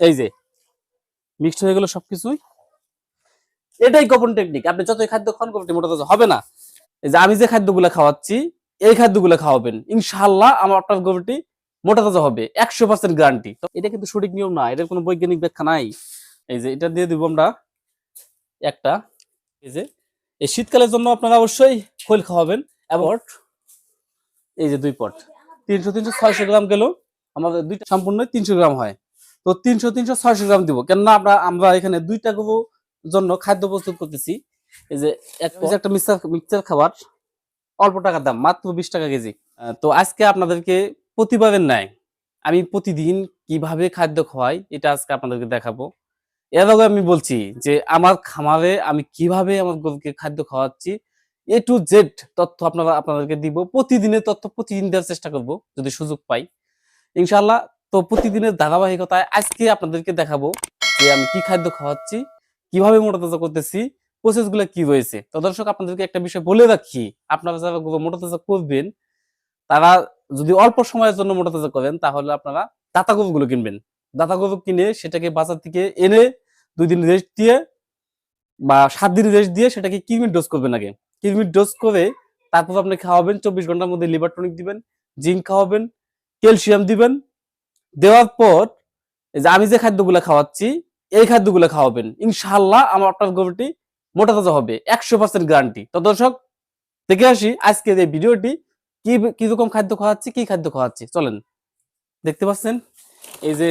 এই যে মিক্সড হয়ে গেল সবকিছুই। এটাই গোপন টেকনিক আপনি যতই খাদ্য খান গোপনটি মোটা তাজা হবে না। এই যে আমি যে খাদ্যগুলো খাওয়াচ্ছি এই খাদ্যগুলো খাওয়াবেন। ইনশাআল্লাহ আমার আপনার গোবরটি মোটা তাজা হবে একশো পার্সেন্ট গ্যারান্টি তো এটা কিন্তু সঠিক নিয়ম না এটার কোনো বৈজ্ঞানিক ব্যাখ্যা নাই। এই যে এটা দিয়ে দিব আমরা একটা এই যে এই শীতকালের জন্য আপনারা অবশ্যই খোল খাওয়াবেন। এবং এই যে দুই পট। তিনশো তিনশো ছয়শো গ্রাম গেল। আমাদের দুইটা সম্পূর্ণ তিনশো গ্রাম হয়। তো তিনশো তিনশো, ছয়শো গ্রাম দিব। কেননা আমরা আমরা এখানে দুইটা গরু জন্য খাদ্য প্রস্তুত করতেছি। এই যে একটা মিক্সার মিক্সার খাবার, অল্প টাকার দাম, মাত্র বিশ টাকা কেজি। তো আজকে আপনাদেরকে প্রতিবারের ন্যায় আমি প্রতিদিন কীভাবে খাদ্য খাওয়াই, এটা আজকে আপনাদেরকে দেখাবো। এর আগে আমি বলছি যে, আমার খামারে আমি কীভাবে আমার গরুকে খাদ্য খাওয়াচ্ছি, এ টু জেড তথ্য আপনারা, আপনাদেরকে দিব। প্রতিদিনের তথ্য প্রতিদিন দেওয়ার চেষ্টা করব, যদি সুযোগ পাই। ইনশাল্লাহ তো প্রতিদিনের ধারাবাহিকতায় আজকে আপনাদেরকে দেখাবো যে আমি কি খাদ্য খাওয়াচ্ছি, কীভাবে মোটা তাজা করতেছি প্রসেসগুলো কি রয়েছে। তো দর্শক, আপনাদেরকে একটা বিষয় বলে রাখি, আপনারা যারা মোটা তাজা করবেন, তারা যদি অল্প সময়ের জন্য মোটা তাজা করেন, তাহলে আপনারা দাতা গরুগুলো কিনবেন। দাতা গরু কিনে সেটাকে বাজার থেকে এনে দুই দিন রেস্ট দিয়ে বা সাত দিন রেস্ট দিয়ে সেটাকে কিরমির ডোজ করবেন আগে। কিরমির ডোজ করে তারপর আপনি খাওয়াবেন, চব্বিশ ঘণ্টার মধ্যে লিভার টনিক দিবেন জিঙ্ক খাওয়াবেন ক্যালসিয়াম দিবেন দেওয়ার পর যে আমি যে খাদ্যগুলো খাওয়াচ্ছি, এই খাদ্যগুলো খাওয়াবেন। ইনশাল্লাহ আমার আপনার গরুটি মোটা তাজা হবে, একশো পার্সেন্ট গ্যারান্টি তো দর্শক, দেখে আসি আজকে এই ভিডিওটি, কি, কীরকম খাদ্য খাওয়াচ্ছি, কি খাদ্য খাওয়াচ্ছি? চলেন, দেখতে পাচ্ছেন? এই যে,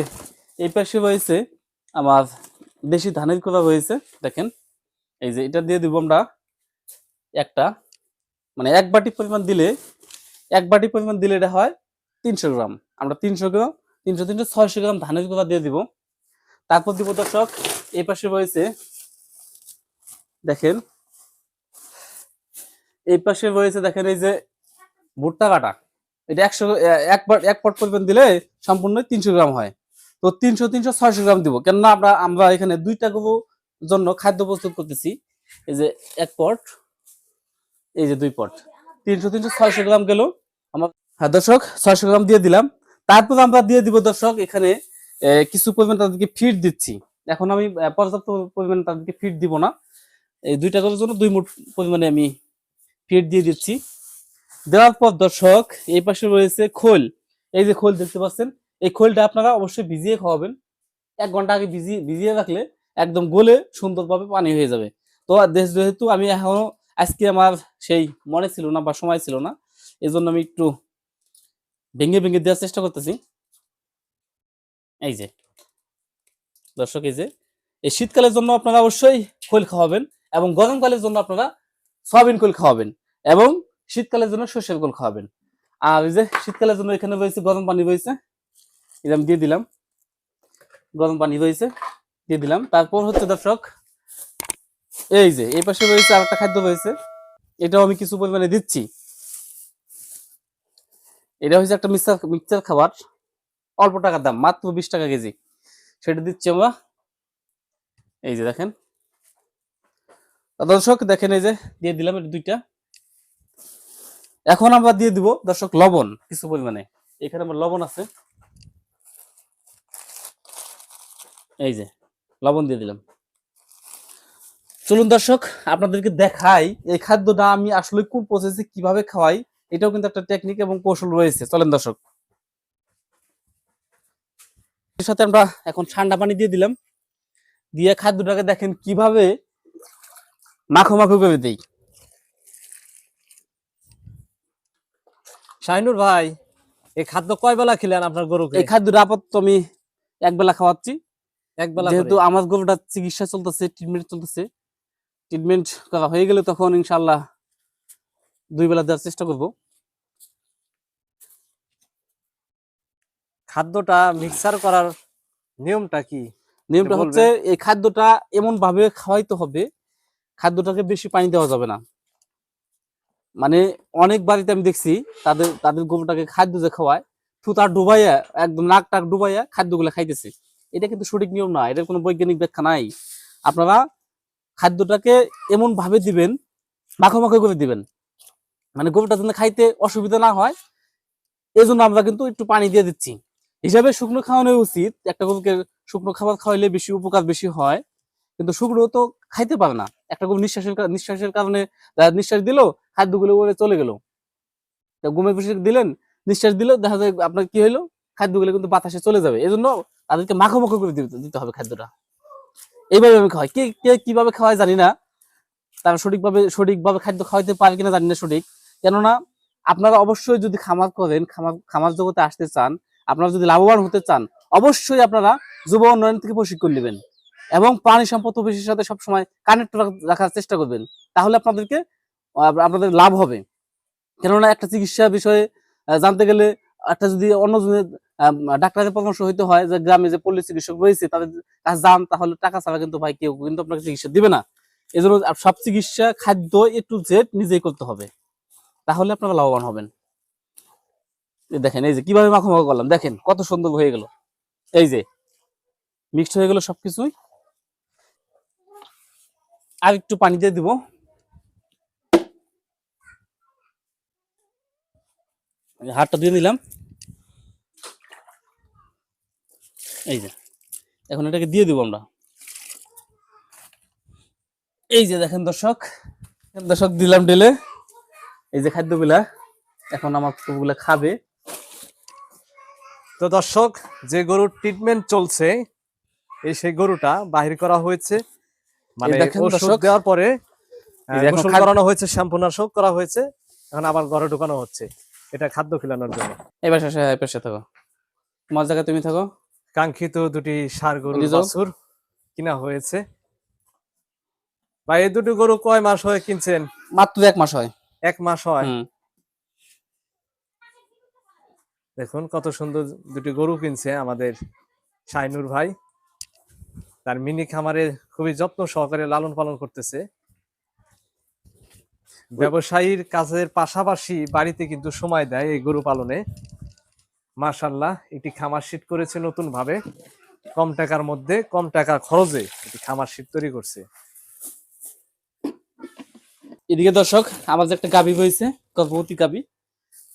এই পাশে রয়েছে আমার দেশি ধানের কোলা রয়েছে, দেখেন। এই যে, এটা দিয়ে দিব আমরা একটা মানে এক বাটি পরিমাণ দিলে, এক বাটি পরিমাণ দিলে এটা হয় তিনশো গ্রাম। আমরা তিনশো গ্রাম তিনশো তিনশো ছয়শো গ্রাম ধানের গুঁড়া দিয়ে দিব। তারপর দিব দর্শক, এই পাশে রয়েছে, দেখেন, এই পাশে রয়েছে, দেখেন, এই যে ভুট্টা কাটা। এটা একশো, এক বার- এক পট পরিমাণ দিলে সম্পূর্ণ তিনশো গ্রাম হয়। তো তিনশো তিনশো ছয়শো গ্রাম দিব। কেননা আমরা আমরা এখানে দুইটা গরু জন্য খাদ্য প্রস্তুত করতেছি। এই যে এক পট, এই যে দুই পট। তিনশো তিনশো ছয়শো গ্রাম গেল। আমার হ্যাঁ দর্শক, ছয়শো গ্রাম দিয়ে দিলাম। তারপর আমরা দিয়ে দিব দর্শক, এখানে কিছু পরিমাণ তাদেরকে ফিট দিচ্ছি। এখন আমি পর্যাপ্ত পরিমাণে তাদেরকে ফিট দিব না। এই দুইটা গরুর জন্য দুই মুঠ পরিমাণে আমি ফিট দিয়ে দিচ্ছি। দেওয়ার পর দর্শক, এই পাশে রয়েছে খোল। এই যে খোল দেখতে পাচ্ছেন, এই খোলটা আপনারা অবশ্যই ভিজিয়ে খাওয়াবেন। এক ঘণ্টা আগে ভিজিয়ে ভিজিয়ে রাখলে একদম গলে সুন্দরভাবে পানি হয়ে যাবে। তো দেশ যেহেতু আমি এখনও আজকে আমার সেই মনে ছিল না বা সময় ছিল না এই জন্য আমি একটু ভেঙে ভেঙে দেওয়ার চেষ্টা করতেছি। এই যে। দর্শক, এই যে। এই শীতকালের জন্য আপনারা অবশ্যই খোল খাওয়াবেন এবং গরমকালের জন্য আপনারা সয়াবিন খোল খাওয়াবেন এবং শীতকালের জন্য সর্ষের খোল খাওয়াবেন। আর এই যে শীতকালের জন্য এখানে রয়েছে গরম পানি রয়েছে। এটা আমি দিয়ে দিলাম। গরম পানি রয়েছে, দিয়ে দিলাম। তারপর হচ্ছে দর্শক, এই যে, এই পাশে রয়েছে আর একটা খাদ্য রয়েছে। এটাও আমি কিছু পরিমাণে দিচ্ছি। এটা হচ্ছে একটা মিক্সার মিক্সার খাবার। অল্প টাকার দাম, মাত্র বিশ টাকা কেজি। সেটা দিচ্ছি আমরা। এই যে দেখেন। দর্শক, দেখেন এই যে দিয়ে দিলাম এটা দুইটা। এখন আমরা দিয়ে দিব, দর্শক, লবণ, কিছু পরিমাণে। এখানে আমার লবণ আছে। এই যে, লবণ দিয়ে দিলাম। চলুন দর্শক, আপনাদেরকে দেখাই এই খাদ্যটা আমি আসলে কোন প্রসেসে কীভাবে খাওয়াই। এটাও কিন্তু একটা টেকনিক এবং কৌশল রয়েছে। চলেন দর্শক। এর সাথে আমরা এখন ঠান্ডা পানি দিয়ে দিলাম। দিয়ে খাদ্যটাকে দেখেন কীভাবে মাখো মাখো করে দেই। শাহিনুর ভাই এই খাদ্য কয় বেলা খেলেন আপনার গরুকে? এই খাদ্যটা আপাতত আমি এক বেলা খাওয়াচ্ছি। এক বেলা যেহেতু আমার গরুটা চিকিৎসা চলতেছে ট্রিটমেন্ট চলতেছে ট্রিটমেন্ট করা হয়ে গেলে তখন ইনশাল্লাহ দুই বেলা দেওয়ার চেষ্টা করব। খাদ্যটা মিক্সার করার নিয়মটা কি? নিয়মটা হচ্ছে এই খাদ্যটা এমন ভাবে খাওয়াইতে হবে খাদ্যটাকে বেশি পানি দেওয়া যাবে না। মানে অনেক বাড়িতে আমি দেখছি তাদের তাদের গরুটাকে খাদ্য যে খাওয়ায় থুতা ডুবাইয়া একদম নাক টাক ডুবাইয়া খাদ্যগুলো খাইতেছে। এটা কিন্তু সঠিক নিয়ম না এটার কোনো বৈজ্ঞানিক ব্যাখ্যা নাই। আপনারা খাদ্যটাকে এমন ভাবে দিবেন মাখো মাখো করে দিবেন। মানে গরুটা যেন খাইতে অসুবিধা না হয় এই জন্য আমরা কিন্তু একটু পানি দিয়ে দিচ্ছি। হিসাবে শুকনো খাওয়ানো উচিত। একটা গরুকে শুকনো খাবার খাওয়াইলে বেশি উপকার বেশি হয়, কিন্তু শুকনো তো খাইতে পারে না। একটা গরু নিঃশ্বাসের নিঃশ্বাসের কারণে নিঃশ্বাস দিলো খাদ্যগুলো ওরে চলে গেল। ঘুমের পেশে দিলেন, নিঃশ্বাস দিলেও দেখা যায় আপনার কি হইল? খাদ্যগুলো কিন্তু বাতাসে চলে যাবে। এই জন্য তাদেরকে মাখো মাখো করে দিতে হবে খাদ্যটা। এইভাবে আমি খাওয়াই। কে কে কীভাবে খাওয়াই জানি না। তারা সঠিকভাবে সঠিকভাবে খাদ্য খাওয়াইতে পারে কিনা জানি না সঠিক। কেননা আপনারা অবশ্যই যদি খামার করেন, খামার খামার জগতে আসতে চান, আপনারা যদি লাভবান হতে চান, অবশ্যই আপনারা যুব উন্নয়ন থেকে প্রশিক্ষণ নেবেন এবং প্রাণী সম্পদ অফিসের সাথে সবসময় কানেক্ট রাখার চেষ্টা করবেন। তাহলে আপনাদেরকে আপনাদের লাভ হবে। কেননা একটা চিকিৎসা বিষয়ে জানতে গেলে একটা যদি অন্য জনের ডাক্তারের পরামর্শ হইতে হয় যে গ্রামে যে পল্লী চিকিৎসক রয়েছে, তাদের কাছে যান, তাহলে টাকা ছাড়া কিন্তু ভাই কেউ কিন্তু আপনাকে চিকিৎসা দিবে না। এই জন্য সব চিকিৎসা, খাদ্য এ টু জেড নিজেই করতে হবে। তাহলে আপনারা লাভবান হবেন। দেখেন, এই যে কীভাবে মাখো করলাম, দেখেন কত সুন্দর হয়ে গেল। এই যে মিক্সড হয়ে গেল সবকিছুই। আর একটু পানি দিয়ে দিব। হাতটা দিয়ে নিলাম। এই যে, এখন এটাকে দিয়ে দিব আমরা। এই যে দেখেন দর্শক দর্শক দিলাম ঢেলে। এই যে খাদ্যগুলা এখন আমার গরুগুলা খাবে। তো দর্শক যে গরুর ট্রিটমেন্ট চলছে এই সেই গরুটা বাহির করা হয়েছে। মানে ওষুধ দেওয়ার পরে এই যে আহ, এখন গোসল করানো হয়েছে শ্যাম্পুনাশক করা হয়েছে এখন আবার ঘরে ঢুকানো হচ্ছে। এটা খাদ্য খিলানোর জন্য। এবার শেষে পাশে থাকো। তোমার জায়গায় তুমি থাকো। কাঙ্ক্ষিত দুটি সার গরু বাছুর কিনা হয়েছে। ভাই এই দুটি গরু কয় মাস হয়ে কিনছেন? মাত্র এক মাস হয়। এক মাস হয়। দেখুন কত সুন্দর দুটি গরু কিনছে আমাদের শাইনুর ভাই। তার মিনি খামারে খুবই যত্ন সহকারে লালন পালন করতেছে। ব্যবসায়ীর কাজের পাশাপাশি বাড়িতে কিন্তু সময় দেয় এই গরু পালনে। মাশাল্লাহ একটি খামার শীট করেছে নতুন ভাবে কম টাকার মধ্যে কম টাকা খরচে একটি খামার শীট তৈরি করছে। এদিকে দর্শক আমার যে একটা গাবি হয়েছে গর্ভবতী গাবি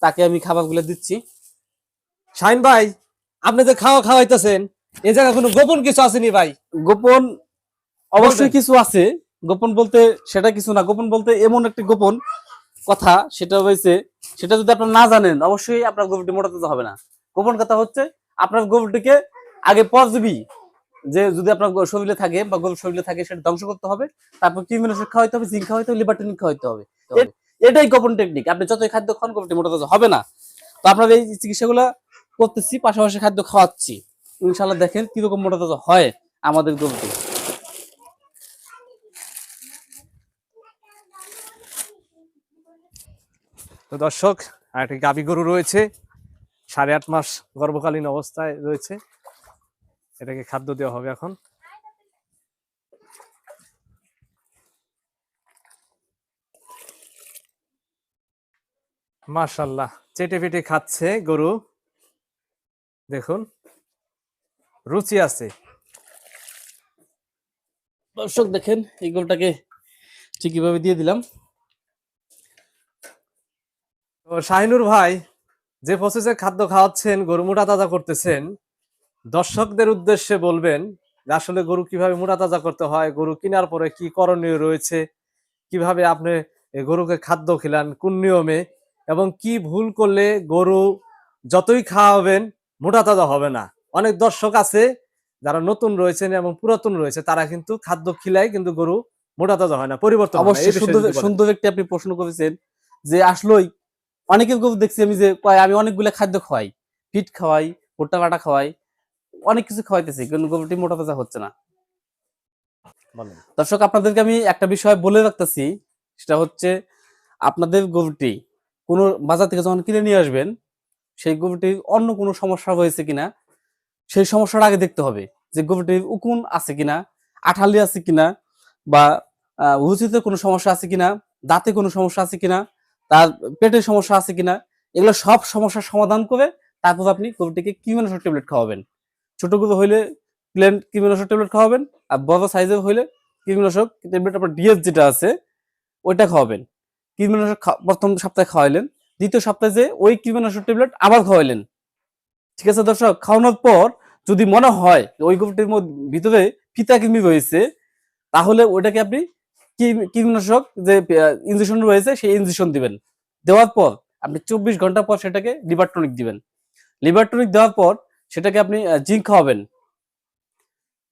তাকে আমি খাবারগুলো দিচ্ছি। শাইন ভাই আপনি যে খাওয়া খাওয়াইতেছেন এ জায়গায় কোনো গোপন কিছু আসেনি ভাই? গোপন অবশ্যই কিছু আছে। গোপন বলতে সেটা কিছু না গোপন বলতে এমন একটি গোপন কথা সেটা হয়েছে সেটা যদি আপনার না জানেন অবশ্যই আপনার গরুটি মোটাতে হবে না। গোপন কথা হচ্ছে আপনার গরুটিকে আগে পরজীবী যে যদি আপনার শরীরে থাকে বা গরুর শরীরে থাকে সেটা ধ্বংস করতে হবে। তারপর কৃমিনাশক খাওয়াইতে হবে জিঙ্ক খাওয়াইতে হবে লিভারটনিক খাওয়াইতে হবে। এটাই গোপন টেকনিক আপনি যতই খাদ্য খান গরুটি মোটাতে হবে না। তো আপনার এই চিকিৎসাগুলো করতেছি পাশাপাশি খাদ্য খাওয়াচ্ছি। ইনশাল্লাহ দেখেন কীরকম মোটাতে হয় আমাদের গরুটি। তো দর্শক আর একটি গাবি গরু রয়েছে। সাড়ে আট মাস গর্ভকালীন অবস্থায় রয়েছে। এটাকে খাদ্য দেওয়া হবে এখন। মাশাল্লাহ চেটে পেটে খাচ্ছে গরু। দেখুন রুচি আছে। দর্শক দেখেন এই গরুটাকে ঠিকইভাবে দিয়ে দিলাম। তো শাহিনুর ভাই যে প্রসেসে খাদ্য খাওয়াচ্ছেন গরু মোটা তাজা করতেছেন দর্শকদের উদ্দেশ্যে বলবেন আসলে গরু কীভাবে মোটা তাজা করতে হয় গরু কেনার পরে কি করণীয় রয়েছে কীভাবে আপনি গরুকে খাদ্য খেলান কোন নিয়মে এবং কি ভুল করলে গরু যতই খাওয়াবেন মোটা তাজা হবে না। অনেক দর্শক আছে যারা নতুন রয়েছেন এবং পুরাতন রয়েছে তারা কিন্তু খাদ্য খিলায় কিন্তু গরু মোটা তাজা হয় না পরিবর্তন অবশ্যই সুন্দর একটি আপনি প্রশ্ন করেছেন যে আসলেই অনেকের গরু দেখছি আমি যে কয় আমি অনেকগুলো খাদ্য খাওয়াই ফিট খাওয়াই ভুট্টা কাটা খাওয়াই অনেক কিছু খাওয়াইতেছি কিন্তু গরুটি মোটা তাজা হচ্ছে না। দর্শক আপনাদেরকে আমি একটা বিষয় বলে রাখতেছি সেটা হচ্ছে আপনাদের গরুটি কোনো বাজার থেকে যখন কিনে নিয়ে আসবেন সেই গরুটির অন্য কোনো সমস্যা হয়েছে কিনা সেই সমস্যাটা আগে দেখতে হবে যে গরুটির উকুন আছে কিনা আঠালি আছে কিনা বা আহ, উচিতে কোনো সমস্যা আছে কিনা দাঁতে কোনো সমস্যা আছে কিনা তার পেটের সমস্যা আছে কিনা এগুলো সব সমস্যার সমাধান করে তারপর আপনি গরুটিকে কিউমেনাশক ট্যাবলেট খাওয়াবেন। ছোট গরু হইলে প্লেন কিউমেনাশক ট্যাবলেট খাওয়াবেন আর বড় সাইজের হইলে কৃমিনাশক ট্যাবলেট আপনার ডিএস যেটা আছে, ওইটা খাওয়াবেন। কৃমিনাশক প্রথম সপ্তাহে খাওয়াইলেন, দ্বিতীয় সপ্তাহে যে ওই কৃমিনাশক ট্যাবলেট আবার খাওয়াইলেন। ঠিক আছে দর্শক, খাওয়ানোর পর যদি মনে হয় ওই মধ্যে ভিতরে ফিতা কৃমি রয়েছে, তাহলে ওটাকে আপনি কৃমি- কীটনাশক যে ইঞ্জেকশন রয়েছে, সেই ইঞ্জেকশন দিবেন। দেওয়ার পর আপনি চব্বিশ ঘণ্টা পর সেটাকে লিভার টনিক দিবেন। লিভার টনিক দেওয়ার পর সেটাকে আপনি জিঙ্ক খাওয়াবেন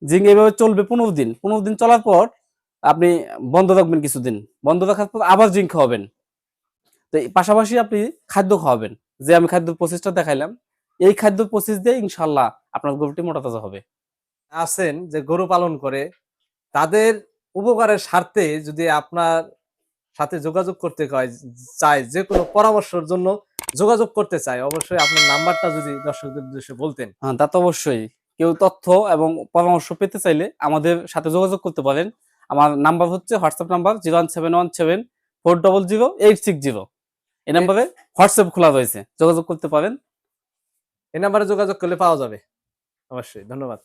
জিঙ্ক এইভাবে চলবে পনেরো দিন। পনেরো দিন চলার পর আপনি বন্ধ রাখবেন কিছুদিন। বন্ধ রাখার পর আবার জিঙ্ক খাওয়াবেন তো পাশাপাশি আপনি খাদ্য খাওয়াবেন। যে আমি খাদ্য প্রসেসটা দেখাইলাম, এই খাদ্য প্রসেস দিয়ে ইনশাল্লাহ আপনার গরুটি মোটা তাজা হবে। আছেন যে গরু পালন করে, তাদের উপকারের স্বার্থে যদি আপনার সাথে যোগাযোগ করতে চায় যে কোনো পরামর্শের জন্য যোগাযোগ করতে চায় অবশ্যই আপনার নাম্বারটা যদি দর্শকদের উদ্দেশ্যে বলতেন। হ্যাঁ তা তো অবশ্যই। কেউ তথ্য এবং পরামর্শ পেতে চাইলে আমাদের সাথে যোগাযোগ করতে পারেন। আমার নাম্বার হচ্ছে WhatsApp number zero one seven one seven four double zero eight six zero. এই নাম্বারে হোয়াটসঅ্যাপ খোলা রয়েছে। যোগাযোগ করতে পারেন। এই নাম্বারে যোগাযোগ করলে পাওয়া যাবে। অবশ্যই ধন্যবাদ।